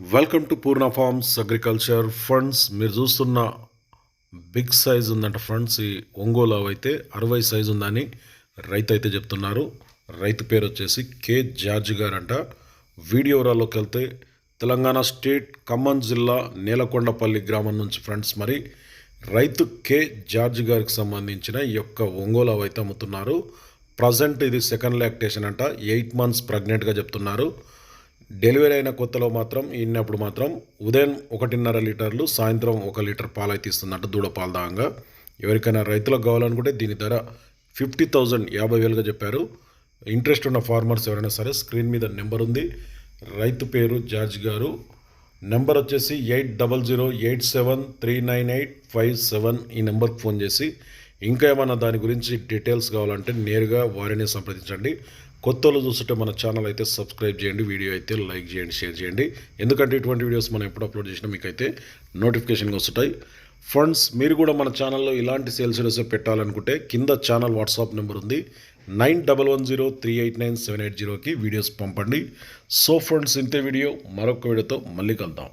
Welcome to Purna farms agriculture funds మీరు చూస్తున్న big size ఉందంట ఫ్రెండ్స్ ఈ ఒంగోలు అయితే అరవై సైజ్ ఉందని రైతు అయితే చెప్తున్నారు. రైతు పేరు వచ్చేసి కే జార్జ్ గారంట. వీడియో వివరాల్లోకి వెళ్తే తెలంగాణ స్టేట్ ఖమ్మం జిల్లా నేలకొండపల్లి గ్రామం నుంచి ఫ్రెండ్స్ మరి రైతు కే జార్జ్ గారికి సంబంధించిన ఈ యొక్క ఒంగోలు అయితే అమ్ముతున్నారు. ప్రజెంట్ ఇది సెకండ్ లాక్టేషన్ అంట. ఎయిట్ మంత్స్ ప్రెగ్నెంట్గా చెప్తున్నారు. డెలివరీ అయిన కొత్తలో మాత్రం ఈనప్పుడు మాత్రం ఉదయం ఒకటిన్నర లీటర్లు సాయంత్రం ఒక లీటర్ పాలు అయితే ఇస్తుందంట దూడ పాలు దాగంగా ఎవరికైనా రైతులకు కావాలనుకుంటే దీని ధర ఫిఫ్టీ థౌజండ్ యాభై వేలుగా చెప్పారు. ఇంట్రెస్ట్ ఉన్న ఫార్మర్స్ ఎవరైనా సరే స్క్రీన్ మీద నెంబర్ ఉంది. రైతు పేరు జార్జ్ గారు. నెంబర్ వచ్చేసి eight double zero eight seven three nine eight five seven ఈ నెంబర్కి ఫోన్ చేసి ఇంకా ఏమైనా దాని గురించి డీటెయిల్స్ కావాలంటే నేరుగా వారిని సంప్రదించండి. కొత్త వాళ్ళు చూస్తుంటే మన ఛానల్ అయితే సబ్స్క్రైబ్ చేయండి వీడియో అయితే లైక్ చేయండి షేర్ చేయండి. ఎందుకంటే ఇటువంటి వీడియోస్ మనం ఎప్పుడు అప్లోడ్ చేసినా మీకు అయితే నోటిఫికేషన్గా వస్తుంటాయి. ఫ్రెండ్స్ మీరు కూడా మన ఛానల్లో ఇలాంటి సేల్స్ వీడియోస్ పెట్టాలనుకుంటే కింద ఛానల్ వాట్సాప్ నెంబర్ ఉంది. Nine double one zero three eight nine seven eight జీరోకి వీడియోస్ పంపండి. సో ఫ్రెండ్స్ ఇంతే వీడియో మరొక వీడియోతో మళ్ళీ కలుద్దాం.